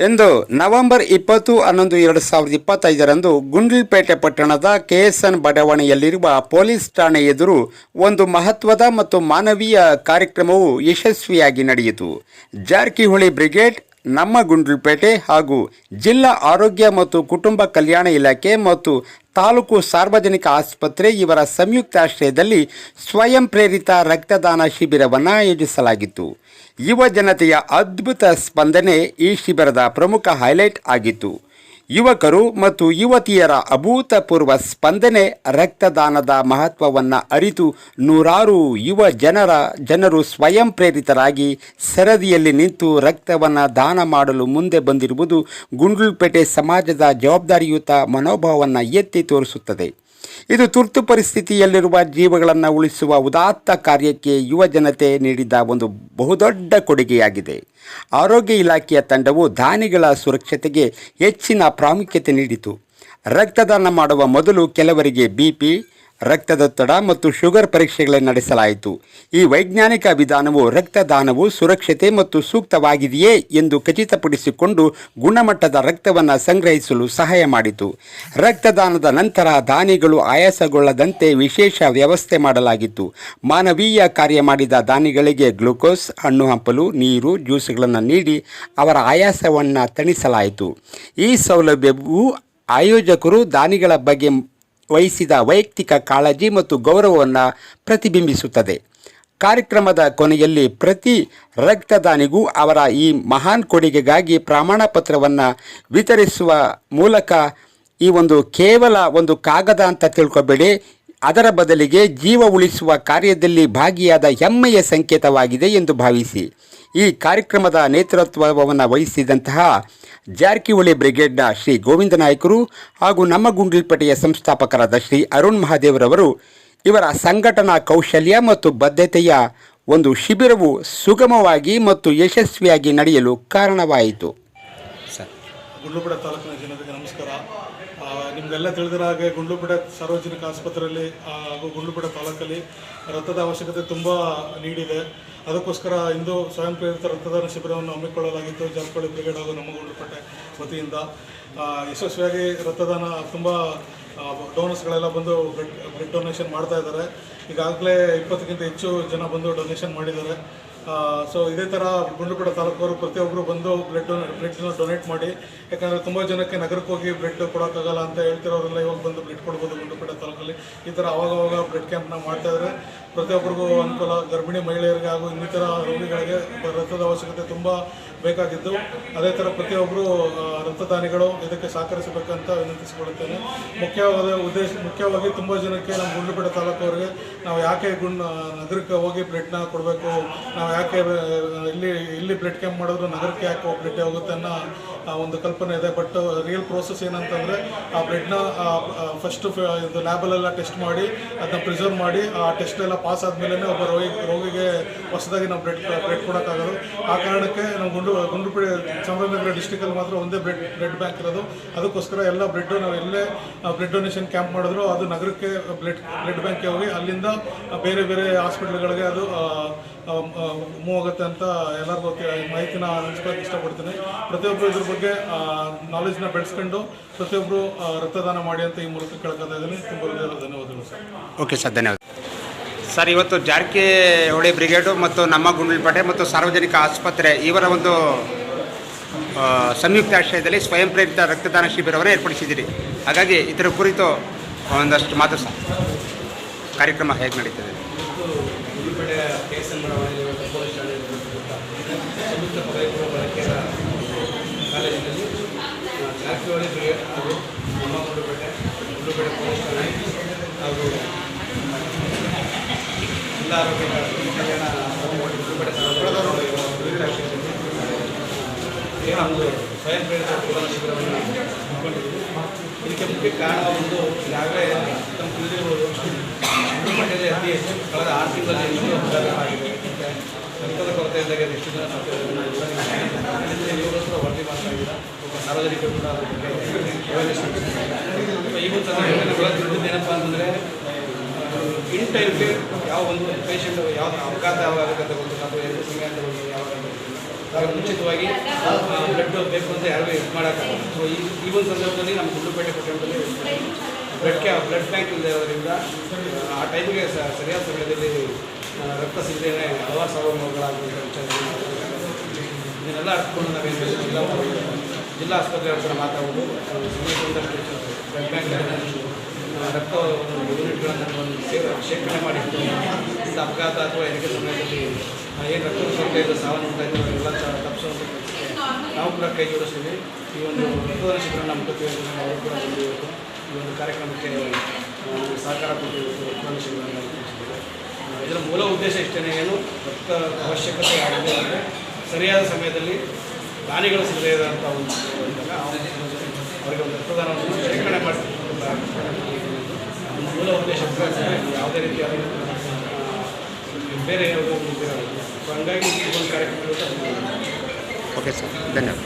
ಎಂದು ನವೆಂಬರ್ ಇಪ್ಪತ್ತು ಹನ್ನೊಂದು ಎರಡು ಸಾವಿರದ ಇಪ್ಪತ್ತೈದರಂದು ಗುಂಡ್ಲಪೇಟೆ ಪಟ್ಟಣದ ಕೆಎಸ್ಎನ್ ಬಡಾವಣೆಯಲ್ಲಿರುವ ಪೊಲೀಸ್ ಠಾಣೆ ಎದುರು ಒಂದು ಮಹತ್ವದ ಮತ್ತು ಮಾನವೀಯ ಕಾರ್ಯಕ್ರಮವು ಯಶಸ್ವಿಯಾಗಿ ನಡೆಯಿತು. ಜಾರಕಿಹೊಳಿ ಬ್ರಿಗೇಡ್ ನಮ್ಮ ಗುಂಡ್ಲುಪೇಟೆ ಹಾಗೂ ಜಿಲ್ಲಾ ಆರೋಗ್ಯ ಮತ್ತು ಕುಟುಂಬ ಕಲ್ಯಾಣ ಇಲಾಖೆ ಮತ್ತು ತಾಲೂಕು ಸಾರ್ವಜನಿಕ ಆಸ್ಪತ್ರೆ ಇವರ ಸಂಯುಕ್ತಾಶ್ರಯದಲ್ಲಿ ಸ್ವಯಂ ಪ್ರೇರಿತ ರಕ್ತದಾನ ಶಿಬಿರವನ್ನು ಆಯೋಜಿಸಲಾಗಿತ್ತು. ಯುವ ಜನತೆಯ ಅದ್ಭುತ ಸ್ಪಂದನೆ ಈ ಶಿಬಿರದ ಪ್ರಮುಖ ಹೈಲೈಟ್ ಆಗಿತ್ತು. ಯುವಕರು ಮತ್ತು ಯುವತಿಯರ ಅಭೂತಪೂರ್ವ ಸ್ಪಂದನೆ, ರಕ್ತದಾನದ ಮಹತ್ವವನ್ನು ಅರಿತು ನೂರಾರು ಯುವ ಜನರ, ಜನರು ಸ್ವಯಂ ಪ್ರೇರಿತರಾಗಿ ಸರದಿಯಲ್ಲಿ ನಿಂತು ರಕ್ತವನ್ನು ದಾನ ಮಾಡಲು ಮುಂದೆ ಬಂದಿರುವುದು ಗುಂಡ್ಲುಪೇಟೆ ಸಮಾಜದ ಜವಾಬ್ದಾರಿಯುತ ಮನೋಭಾವವನ್ನು ಎತ್ತಿ ತೋರಿಸುತ್ತದೆ. ಇದು ತುರ್ತು ಪರಿಸ್ಥಿತಿಯಲ್ಲಿರುವ ಜೀವಗಳನ್ನು ಉಳಿಸುವ ಉದಾತ್ತ ಕಾರ್ಯಕ್ಕೆ ಯುವ ಜನತೆ ನೀಡಿದ ಒಂದು ಬಹುದೊಡ್ಡ ಕೊಡುಗೆಯಾಗಿದೆ. ಆರೋಗ್ಯ ಇಲಾಖೆಯ ತಂಡವು ದಾನಿಗಳ ಸುರಕ್ಷತೆಗೆ ಹೆಚ್ಚಿನ ಪ್ರಾಮುಖ್ಯತೆ ನೀಡಿತು. ರಕ್ತದಾನ ಮಾಡುವ ಮೊದಲು ಕೆಲವರಿಗೆ ಬಿ ಪಿ ರಕ್ತದೊತ್ತಡ ಮತ್ತು ಶುಗರ್ ಪರೀಕ್ಷೆಗಳನ್ನು ನಡೆಸಲಾಯಿತು. ಈ ವೈಜ್ಞಾನಿಕ ವಿಧಾನವು ರಕ್ತದಾನವು ಸುರಕ್ಷತೆ ಮತ್ತು ಸೂಕ್ತವಾಗಿದೆಯೇ ಎಂದು ಖಚಿತಪಡಿಸಿಕೊಂಡು ಗುಣಮಟ್ಟದ ರಕ್ತವನ್ನು ಸಂಗ್ರಹಿಸಲು ಸಹಾಯ ಮಾಡಿತು. ರಕ್ತದಾನದ ನಂತರ ದಾನಿಗಳು ಆಯಾಸಗೊಳ್ಳದಂತೆ ವಿಶೇಷ ವ್ಯವಸ್ಥೆ ಮಾಡಲಾಗಿತ್ತು. ಮಾನವೀಯ ಕಾರ್ಯ ಮಾಡಿದ ದಾನಿಗಳಿಗೆ ಗ್ಲೂಕೋಸ್, ಹಣ್ಣು ಹಂಪಲು, ನೀರು, ಜ್ಯೂಸ್ಗಳನ್ನು ನೀಡಿ ಅವರ ಆಯಾಸವನ್ನು ತಣಿಸಲಾಯಿತು. ಈ ಸೌಲಭ್ಯವು ಆಯೋಜಕರು ದಾನಿಗಳ ಬಗ್ಗೆ ವಹಿಸಿದ ವೈಯಕ್ತಿಕ ಕಾಳಜಿ ಮತ್ತು ಗೌರವವನ್ನು ಪ್ರತಿಬಿಂಬಿಸುತ್ತದೆ. ಕಾರ್ಯಕ್ರಮದ ಕೊನೆಯಲ್ಲಿ ಪ್ರತಿ ರಕ್ತದಾನಿಗೂ ಅವರ ಈ ಮಹಾನ್ ಕೊಡುಗೆಗಾಗಿ ಪ್ರಮಾಣ ಪತ್ರವನ್ನು ವಿತರಿಸುವ ಮೂಲಕ ಈ ಒಂದು ಕೇವಲ ಒಂದು ಕಾಗದ ಅಂತ ತಿಳ್ಕೊಬೇಡಿ. ಅದರ ಬದಲಿಗೆ ಜೀವ ಉಳಿಸುವ ಕಾರ್ಯದಲ್ಲಿ ಭಾಗಿಯಾದ ಹೆಮ್ಮೆಯ ಸಂಕೇತವಾಗಿದೆ ಎಂದು ಭಾವಿಸಿ. ಈ ಕಾರ್ಯಕ್ರಮದ ನೇತೃತ್ವವನ್ನು ವಹಿಸಿದಂತಹ ಜಾರಕಿಹೊಳಿ ಬ್ರಿಗೇಡ್ನ ಶ್ರೀ ಗೋವಿಂದ ನಾಯಕರು ಹಾಗೂ ನಮ್ಮ ಗುಂಡ್ಲುಪೇಟೆಯ ಸಂಸ್ಥಾಪಕರಾದ ಶ್ರೀ ಅರುಣ್ ಮಹಾದೇವರವರು ಇವರ ಸಂಘಟನಾ ಕೌಶಲ್ಯ ಮತ್ತು ಬದ್ಧತೆಯ ಒಂದು ಶಿಬಿರವು ಸುಗಮವಾಗಿ ಮತ್ತು ಯಶಸ್ವಿಯಾಗಿ ನಡೆಯಲು ಕಾರಣವಾಯಿತು. ಗುಂಡ್ಲುಪೇಟೆ ತಾಲೂಕಿನ ಜನತೆಗೆ ನಮಸ್ಕಾರ. ನಿಮ್ಗೆಲ್ಲ ತಿಳಿದಿರೋ ಹಾಗೆ ಗುಂಡ್ಲುಪೇಟೆ ಸಾರ್ವಜನಿಕ ಆಸ್ಪತ್ರೆಯಲ್ಲಿ ಹಾಗೂ ಗುಂಡ್ಲುಪೇಟೆ ತಾಲೂಕಲ್ಲಿ ರಕ್ತದ ಅವಶ್ಯಕತೆ ತುಂಬ ನೀಡಿದೆ. ಅದಕ್ಕೋಸ್ಕರ ಇಂದು ಸ್ವಯಂ ಪ್ರೇರಿತ ರಕ್ತದಾನ ಶಿಬಿರವನ್ನು ಹಮ್ಮಿಕೊಳ್ಳಲಾಗಿತ್ತು. ಜಾರಕಿಹೊಳಿ ಬ್ರಿಗೇಡ್ ಹಾಗೂ ನಮ್ಮ ಗುಂಡ್ಲುಪೇಟೆ ವತಿಯಿಂದ ಯಶಸ್ವಿಯಾಗಿ ರಕ್ತದಾನ ತುಂಬ ಡೋನರ್ಸ್ಗಳೆಲ್ಲ ಬಂದು ಬ್ಲಡ್ ಬ್ಲಡ್ ಡೊನೇಷನ್ ಮಾಡ್ತಾ ಇದ್ದಾರೆ. ಈಗಾಗಲೇ ಇಪ್ಪತ್ತಕ್ಕಿಂತ ಹೆಚ್ಚು ಜನ ಬಂದು ಡೊನೇಷನ್ ಮಾಡಿದ್ದಾರೆ. ಸೊ ಇದೇ ಥರ ಗುಂಡ್ಲುಪೇಟೆ ತಾಲೂಕವರು ಪ್ರತಿಯೊಬ್ಬರು ಬಂದು ಬ್ಲಡ್ ಬ್ಲಡ್ನ ಡೊನೇಟ್ ಮಾಡಿ. ಯಾಕಂದರೆ ತುಂಬ ಜನಕ್ಕೆ ನಗರಕ್ಕೆ ಹೋಗಿ ಬ್ಲಡ್ ಕೊಡೋಕ್ಕಾಗಲ್ಲ ಅಂತ ಹೇಳ್ತಿರೋರೆಲ್ಲ ಇವಾಗ ಬಂದು ಬ್ಲಡ್ ಕೊಡ್ಬೋದು ಗುಂಡ್ಲುಪೇಟೆ ತಾಲೂಕಲ್ಲಿ. ಈ ಥರ ಆವಾಗವಾಗ ಬ್ಲಡ್ ಕ್ಯಾಂಪ್ನ ಮಾಡ್ತಾ ಇದ್ದಾರೆ ಪ್ರತಿಯೊಬ್ಬರಿಗೂ ಅನುಕೂಲ. ಗರ್ಭಿಣಿ ಮಹಿಳೆಯರಿಗೆ ಹಾಗೂ ಇನ್ನಿತರ ರೋಗಿಗಳಿಗೆ ರಕ್ತದ ಅವಶ್ಯಕತೆ ತುಂಬ ಬೇಕಾಗಿದ್ದು, ಅದೇ ಥರ ಪ್ರತಿಯೊಬ್ಬರು ರಕ್ತದಾನಿಗಳು ಇದಕ್ಕೆ ಸಹಕರಿಸಬೇಕಂತ ವಿನಂತಿಸಿಕೊಳ್ಳುತ್ತೇನೆ. ಮುಖ್ಯವಾದ ಉದ್ದೇಶ, ಮುಖ್ಯವಾಗಿ ತುಂಬ ಜನಕ್ಕೆ ನಮ್ಮ ಗುಂಡ್ಲುಪೇಟೆ ತಾಲೂಕವರಿಗೆ ನಾವು ಯಾಕೆ ಗುಂಡ್ ನಗರಕ್ಕೆ ಹೋಗಿ ಬ್ಲಡ್ನ ಕೊಡಬೇಕು, ನಾವು ಯಾಕೆ ಇಲ್ಲಿ ಇಲ್ಲಿ ಬ್ಲಡ್ ಕ್ಯಾಂಪ್ ಮಾಡಿದ್ರು ನಗರಕ್ಕೆ ಯಾಕೆ ಬ್ಲಡ್ ಹೋಗುತ್ತೆ ಅನ್ನೋ ಒಂದು ಕಲ್ಪನೆ ಇದೆ. ಬಟ್ ರಿಯಲ್ ಪ್ರೋಸೆಸ್ ಏನಂತಂದರೆ, ಆ ಬ್ಲಡ್ನ ಫಸ್ಟ್ ಇದು ಲ್ಯಾಬಲ್ಲೆಲ್ಲ ಟೆಸ್ಟ್ ಮಾಡಿ, ಅದನ್ನ ಪ್ರಿಸರ್ವ್ ಮಾಡಿ, ಆ ಟೆಸ್ಟ್ ಎಲ್ಲ ಪಾಸ್ ಆದಮೇಲೆ ಒಬ್ಬ ರೋಗಿ, ರೋಗಿಗೆ ಹೊಸದಾಗಿ ನಾವು ಬ್ಲಡ್ ಬ್ಲಡ್ ಕೊಡೋಕ್ಕಾಗೋದು. ಆ ಕಾರಣಕ್ಕೆ ನಮ್ಮ ಗುಂಡು ಗುಂಡ್ಲುಪೇಟೆ ಚಾಮರಾಜನಗರ ಡಿಸ್ಟಿಕಲ್ಲಿ ಮಾತ್ರ ಒಂದೇ ಬ್ರೆಡ್ ಬ್ಲಡ್ ಬ್ಯಾಂಕ್ ಇರೋದು. ಅದಕ್ಕೋಸ್ಕರ ಎಲ್ಲ ಬ್ಲಡ್ ನಾವು ಎಲ್ಲೇ ಬ್ಲಡ್ ಡೊನೇಷನ್ ಕ್ಯಾಂಪ್ ಮಾಡಿದ್ರು. ಅದು ನಗರಕ್ಕೆ ಬ್ಲಡ್ ಬ್ಲಡ್ ಬ್ಯಾಂಕ್ಗೆ ಹೋಗಿ ಅಲ್ಲಿಂದ ಬೇರೆ ಬೇರೆ ಹಾಸ್ಪಿಟ್ಲ್ಗಳಿಗೆ ಅದು ಮೂವ್ ಆಗುತ್ತೆ ಅಂತ ಎಲ್ಲರಿಗೂ ಮಾಹಿತಿನ ಹಂಚ್ಕೊಳ್ಳೋಕೆ ಇಷ್ಟಪಡ್ತೀನಿ. ಪ್ರತಿಯೊಬ್ಬರು ಇದ್ರ ಬಗ್ಗೆ ನಾಲೆಜ್ನ ಬೆಳೆಸ್ಕೊಂಡು ಪ್ರತಿಯೊಬ್ಬರು ರಕ್ತದಾನ ಮಾಡಿ ಅಂತ ಈ ಮೂಲಕ ಕೇಳ್ಕೊತಾ ಇದ್ದೀನಿ. ತುಂಬ ಧನ್ಯವಾದಗಳು ಸರ್. ಓಕೆ ಸರ್ ಧನ್ಯವಾದ. ಸರ್, ಇವತ್ತು ಜಾರಕಿಹೊಳಿ ಬ್ರಿಗೇಡು ಮತ್ತು ನಮ್ಮ ಗುಂಡ್ಲಪೇಟೆ ಮತ್ತು ಸಾರ್ವಜನಿಕ ಆಸ್ಪತ್ರೆ ಇವರ ಒಂದು ಸಂಯುಕ್ತ ಆಶ್ರಯದಲ್ಲಿ ಸ್ವಯಂ ಪ್ರೇರಿತ ರಕ್ತದಾನ ಶಿಬಿರವನ್ನು ಏರ್ಪಡಿಸಿದ್ದೀರಿ. ಹಾಗಾಗಿ ಇದರ ಕುರಿತು ಒಂದಷ್ಟು ಮಾತು ಸಹ ಕಾರ್ಯಕ್ರಮ ಹೇಗೆ ನಡೀತದೆ? ಜಾರಕಿಹೊಳಿ ಎಸ್ ಎನ್ ಬಡಾವಣೆಯಲ್ಲಿ ಪೊಲೀಸ್ ಠಾಣೆ ಸಂಯುಕ್ತ ಪದವಿ ಪೂರ್ವ ಬಾಲಕಿಯರ ಕಾಲೇಜಿನಲ್ಲಿ ಆ, ಜಾರಕಿಹೊಳಿ ಬ್ರಿಗೇಡ್ ಹಾಗೂ ನಮ್ಮ ಗುಂಡ್ಲುಪೇಟೆ ಗುಂಡ್ಲುಪೇಟೆ ಪೊಲೀಸ್ ಠಾಣೆ ಹಾಗೂ ಜಿಲ್ಲಾ ಆರೋಗ್ಯ ಕಲ್ಯಾಣ ಏನೋ ಒಂದು ಸ್ವಯಂ ಪ್ರೇರಿತ ರಕ್ತದಾನ ಶಿಬಿರವನ್ನು ಇದಕ್ಕೆ ಮುಖ್ಯ ಕಾರಣ ಒಂದು ಈಗಾಗಲೇ ತಮ್ಮ ತಿಳಿದಿರುವುದು ಗುಂಡ್ಲುಪೇಟೆಯಲ್ಲಿ ಅತಿ ಹೆಚ್ಚು ಕಳೆದ ಆರು ತಿಂಗಳಲ್ಲಿ ಆಗಿದೆ ರಕ್ತದ ಕೊರತೆಯಿಂದಾಗಿ ಎಷ್ಟು ಜನ ಇವರು ಕೂಡ ವರದಿ ಮಾಡ್ತಾ ಇದ್ದೀರಾ ಸಾರ್ವಜನಿಕರು ಕೂಡ ಮೂಡಿಸ್ತಿದ್ದಾರೆ. ಇವತ್ತು ಏನಪ್ಪ ಅಂತಂದರೆ ಇನ್ ಟೈಮ್ಗೆ ಯಾವ ಒಂದು ಪೇಷಂಟ್ ಯಾವ ಅಪಘಾತ ಯಾವಾಗ ಆಗುತ್ತೆ ಅಂತ ಗೊತ್ತಿಲ್ಲ ಅಥವಾ ಎರಡು ಸಮಯ ಅಂತ ಗೊತ್ತಿಲ್ಲ ಯಾವಾಗ ಮುಂಚಿತವಾಗಿ ಬ್ಲಡ್ ಬೇಕು ಅಂತ ಯಾರಿಗೂ ಇದು ಮಾಡೋಕ್ಕಾಗಲ್ಲ. ಸೊ ಈ ಈ ಒಂದು ಸಂದರ್ಭದಲ್ಲಿ ನಮ್ಮ ಗುಂಡುಪೇಟೆ ಪಟ್ಟಣದಲ್ಲಿ ಬ್ಲಡ್ ಬ್ಲಡ್ ಬ್ಯಾಂಕ್ ಇಲ್ಲದೆ ಇರೋದ್ರಿಂದ, ಆ ಟೈಮಿಗೆ ಸರಿಯಾದ ಸಮಯದಲ್ಲಿ ರಕ್ತ ಸಿಗದೇನೆ ಹಲವಾರು ಸಾವು ವಿಚಾರ ಇದನ್ನೆಲ್ಲ ಅರ್ಥಕೊಂಡು ನಾವೇನು ಜಿಲ್ಲಾ ಜಿಲ್ಲಾ ಆಸ್ಪತ್ರೆ ಹತ್ರ ಮಾತಾಡೋದು ಬ್ಲಡ್ ಬ್ಯಾಂಕ್ ರಕ್ತ ಯೂನಿಟ್ಗಳನ್ನು ಒಂದು ಸೇವೆ ಶೇಖರಣೆ ಮಾಡಿ ಅಪಘಾತ ಅಥವಾ ಹೆರಿಗೆ ಸಮಯದಲ್ಲಿ ಏನು ರಕ್ತದ ಕೊರತೆಯಿಂದ ಸಾವನ್ನು ಉಂಟಾಯಿತು ಎಲ್ಲ ತಪ್ಪಿಸುವಂಥ ಕೆಲಸಕ್ಕೆ ನಾವು ಕೂಡ ಕೈ ಜೋಡಿಸ್ತೀವಿ. ಈ ಒಂದು ರಕ್ತದಾನ ಶಿಬಿರ ನಮ್ಮ ಅವರು ಕೂಡ ಬಂದು ಇವತ್ತು ಈ ಒಂದು ಕಾರ್ಯಕ್ರಮಕ್ಕೆ ಸಹಕಾರ ಕೊಟ್ಟಿರುವುದು ರಕ್ತದಾನ ಶಿಬಿರವನ್ನು. ಇದರ ಮೂಲ ಉದ್ದೇಶ ಇಷ್ಟೇ ಏನು ರಕ್ತ ಅವಶ್ಯಕತೆ ಆಗಿದೆ ಅಂದರೆ ಸರಿಯಾದ ಸಮಯದಲ್ಲಿ ದಾನಿಗಳು ಸಿಗದೇ ಇರೋಂಥ ಒಂದು ಅವರಿಗೆ ಒಂದು ರಕ್ತದಾನವನ್ನು ಶೇಖರಣೆ ಮಾಡಿ ಮೂಲ ಉದ್ದೇಶ ಕೂಡ ಆ, ಬೇರೆ ಯಾವುದೋ ಹಂಗಾಗಿ ಒಂದು ಕಾರ್ಯಕ್ರಮ ಓಕೆ ಸರ್ ಧನ್ಯವಾದ